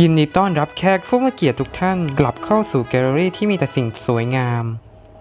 ยินดีต้อนรับแขกผู้มาเกียรติทุกท่านกลับเข้าสู่แกลเลอรี่ที่มีแต่สิ่งสวยงาม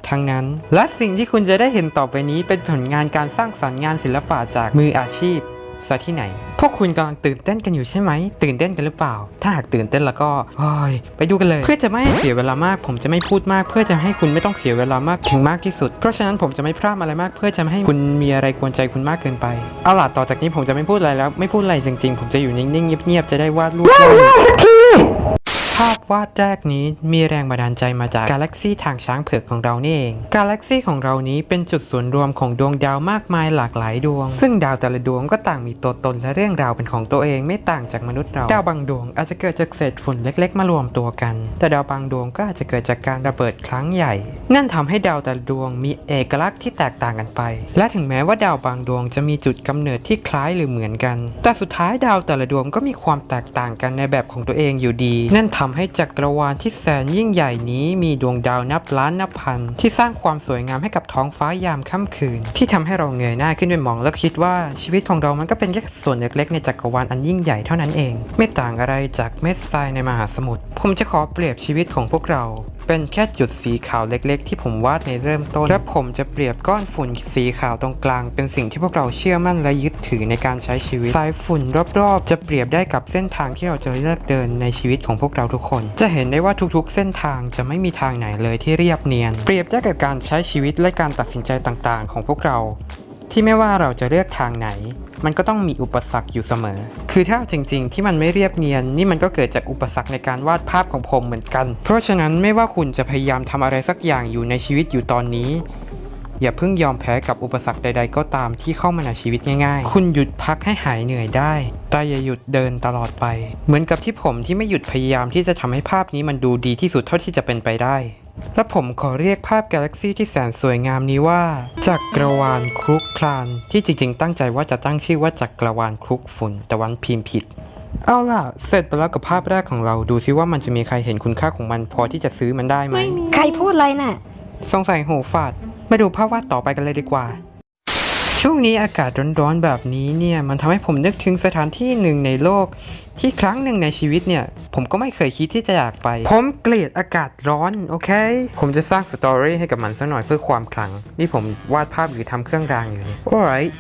ทั้งนั้น และสิ่งที่คุณจะได้เห็นต่อไปนี้เป็นผลงานการสร้างสรรค์งานศิลปะจากมืออาชีพ ซะที่ไหน พวกคุณกำลังตื่นเต้นกันอยู่ใช่ไหม ตื่นเต้นกันหรือเปล่า ถ้าหากตื่นเต้นแล้วก็โอ้ยไปดูกันเลย เพื่อจะไม่ให้เสียเวลามาก ผมจะไม่พูดมาก เพื่อจะให้คุณไม่ต้องเสียเวลามากถึงมากที่สุด เพราะฉะนั้นผมจะไม่พร่ำอะไรมาก เพื่อจะไม่ให้คุณมีอะไรกวนใจคุณมากเกินไป เอาล่ะต่อจากนี้ผมจะไม่พูดอะไรแล้ว ไม่พูดอะไรจริงๆ ผมจะอยู่นิ่งๆเงียบๆจะได้วาดรูป ภาพวาดแรกนี้มีแรงบันดาลใจมาจากกาแล็กซีทางช้างเผือกของเรานี่เอง กาแล็กซีของเรานี้เป็นจุดศูนย์รวมของดวงดาวมากมายหลากหลายดวง ซึ่งดาวแต่ละดวงก็ต่างมีตัวตนและเรื่องราวเป็นของตัวเองไม่ต่างจากมนุษย์เรา ดาวบางดวงอาจจะเกิดจากเศษฝุ่นเล็ก ๆ มารวมตัวกัน แต่ดาวบางดวงก็อาจจะเกิดจากการระเบิดครั้งใหญ่ นั่นทำให้ดาวแต่ละดวงมีเอกลักษณ์ที่แตกต่างกันไป และถึงแม้ว่าดาวบางดวงจะมีจุดกำเนิดที่คล้ายหรือเหมือนกัน แต่สุดท้ายดาวแต่ละดวงก็มีความแตกต่างกันในแบบของตัวเองอยู่ดี นั่นทำำให้จักรวาลที่แสนยิ่งใหญ่นี้มีดวงดาวนับล้านนับพัน ที่สร้างความสวยงามให้กับท้องฟ้ายามค่ำคืน ที่ทำให้เราเงยหน้าขึ้นไปมองแล้วคิดว่าชีวิตของเรามันก็เป็นแค่ส่วนเล็กๆ ในจักรวาลอันยิ่งใหญ่เท่านั้นเอง ไม่ต่างอะไรจากเม็ดทรายในมหาสมุทรผมจะขอเปรียบชีวิตของพวกเรา เป็นแค่จุดสีขาวเล็กๆ ที่ผมวาดในเริ่มต้น และผมจะเปรียบก้อนฝุ่นสีขาวตรงกลาง เป็นสิ่งที่พวกเราเชื่อมั่นและยึดถือในการใช้ชีวิต สายฝุ่นรอบๆ จะเปรียบได้กับเส้นทางที่เราจะเลือกเดินในชีวิตของพวกเราทุกคน จะเห็นได้ว่าทุกๆ เส้นทางจะไม่มีทางไหนเลยที่เรียบเนียน เปรียบได้กับการใช้ชีวิตและการตัดสินใจต่างๆ ของพวกเรา ที่ไม่ว่าเราจะเลือกทางไหน มันก็ต้องมีอุปสรรคอยู่เสมอ คือถ้าจริง ๆ ที่มันไม่เรียบเนียน นี่มันก็เกิดจากอุปสรรคในการวาดภาพของผมเหมือนกัน เพราะฉะนั้นไม่ว่าคุณจะพยายามทำอะไรสักอย่างอยู่ในชีวิตอยู่ตอนนี้ อย่าเพิ่งยอมแพ้กับอุปสรรคใด ๆ ก็ตามที่เข้ามาในชีวิตง่าย ๆ คุณหยุดพักให้หายเหนื่อยได้ แต่อย่าหยุดเดินตลอดไป เหมือนกับที่ผมที่ไม่หยุดพยายามที่จะทำให้ภาพนี้มันดูดีที่สุดเท่าที่จะเป็นไปได้ และผมขอเรียกภาพกาแล็กซี่ที่แสนสวยงามนี้ว่า จักรวาลครุกคลาน ที่จริงๆ ตั้งใจว่าจะตั้งชื่อว่าจักรวาลครุกฝุ่น แต่วันพิมพ์ผิด เอาล่ะ เสร็จไปแล้วกับภาพแรกของเราดูซิว่ามันจะมีใครเห็นคุณค่าของมันพอที่จะซื้อมันได้ไหม ใครพูดอะไรน่ะ สงสัยหูฝาด มาดูภาพวาดต่อไปกันเลยดีกว่า ช่วงนี้อากาศร้อนๆแบบนี้เนี่ยมันทำให้ผมนึกถึงสถานที่หนึ่งในโลก ที่ครั้งหนึ่งในชีวิตเนี่ย ผมก็ไม่เคยคิดที่จะอยากไป ผมเกลียดอากาศร้อนโอเค ผมจะสร้างสตอรี่ให้กับมันสักหน่อยเพื่อความขลัง นี่ผมวาดภาพหรือทำเครื่องรางอยู่เนี่ย alright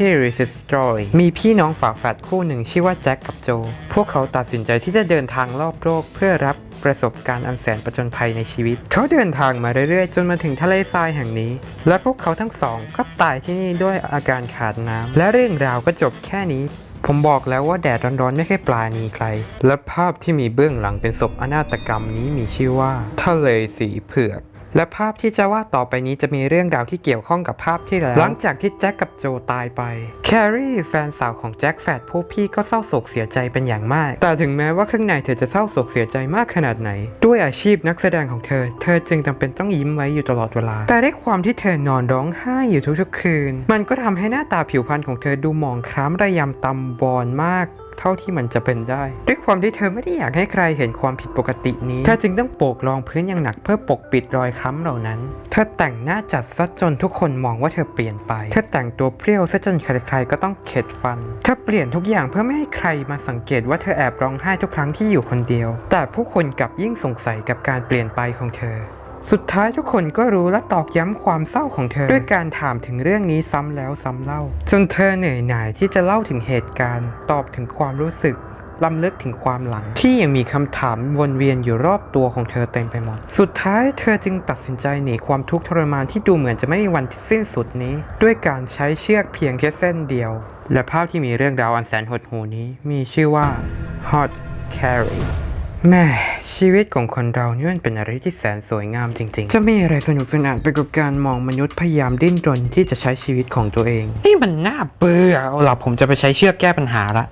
Here is a story มีพี่น้องฝาแฝดคู่หนึ่งชื่อว่าแจ็คกับโจ พวกเขาตัดสินใจที่จะเดินทางรอบโลกเพื่อรับ ประสบการณ์อันแสนประจนภัยในชีวิต เขาเดินทางมาเรื่อยๆ จนมาถึงทะเลทรายแห่งนี้ และพวกเขาทั้งสองก็ตายที่นี่ด้วยอาการขาดน้ำและเรื่องราวก็จบแค่นี้ผมบอกแล้วว่าแดดร้อนๆ ไม่ใช่ปลานีใคร และภาพที่มีเบื้องหลังเป็นศพอนาตกรรมนี้มีชื่อว่า ทะเลสีเผือก และภาพที่จะวาดต่อไปนี้จะมีเรื่องราวที่เกี่ยวข้องกับภาพที่แล้ว หลังจากที่แจ็คกับโจตายไป แครีแฟนสาวของแจ็คแฝดผู้พี่ก็เศร้าโศกเสียใจเป็นอย่างมาก แต่ถึงแม้ว่าข้างในเธอจะเศร้าโศกเสียใจมากขนาดไหน ด้วยอาชีพนักแสดงของเธอ เธอจึงจำเป็นต้องยิ้มไว้อยู่ตลอดเวลา แต่ด้วยความที่เธอนอนร้องไห้อยู่ทุกๆคืน มันก็ทำให้หน้าตาผิวพรรณของเธอดูหมองคล้ำระยำตำบอลมาก เท่าที่มันจะเป็นได้ ด้วยความที่เธอไม่ได้อยากให้ใครเห็นความผิดปกตินี้ เธอจึงต้องโปกรองพื้นอย่างหนักเพื่อปกปิดรอยค้ำเหล่านั้น เธอแต่งหน้าจัดซะจนทุกคนมองว่าเธอเปลี่ยนไป เธอแต่งตัวเปรี้ยวซะจนใครๆก็ต้องเข็ดฟัน เธอเปลี่ยนทุกอย่างเพื่อไม่ให้ใครมาสังเกตว่าเธอแอบร้องไห้ทุกครั้งที่อยู่คนเดียว แต่ผู้คนกลับยิ่งสงสัยกับการเปลี่ยนไปของเธอ สุดท้ายทุกคนก็รู้และตอกย้ำความเศร้าของเธอ ด้วยการถามถึงเรื่องนี้ซ้ำแล้วซ้ำเล่า จนเธอเหนื่อยหน่ายที่จะเล่าถึงเหตุการณ์ ตอบถึงความรู้สึกลำลึกถึงความหลัง ที่ยังมีคำถามวนเวียนอยู่รอบตัวของเธอเต็มไปหมด สุดท้ายเธอจึงตัดสินใจหนีความทุกข์ทรมานที่ดูเหมือนจะไม่มีวันสิ้นสุดนี้ ด้วยการใช้เชือกเพียงแค่เส้นเดียว และภาพที่มีเรื่องราวอันแสนหดหูนี้มีชื่อว่า Hot Carry แม่ชีวิตของคนเรานี่มันเป็นอะไรที่แสนสวยงามจริง ๆ จะมีอะไรสนุกสนานไปกับการมองมนุษย์พยายามดิ้นรนที่จะใช้ชีวิตของตัวเองนี่มันน่าเบื่อเอาล่ะผมจะไปใช้เชือกแก้ปัญหาละ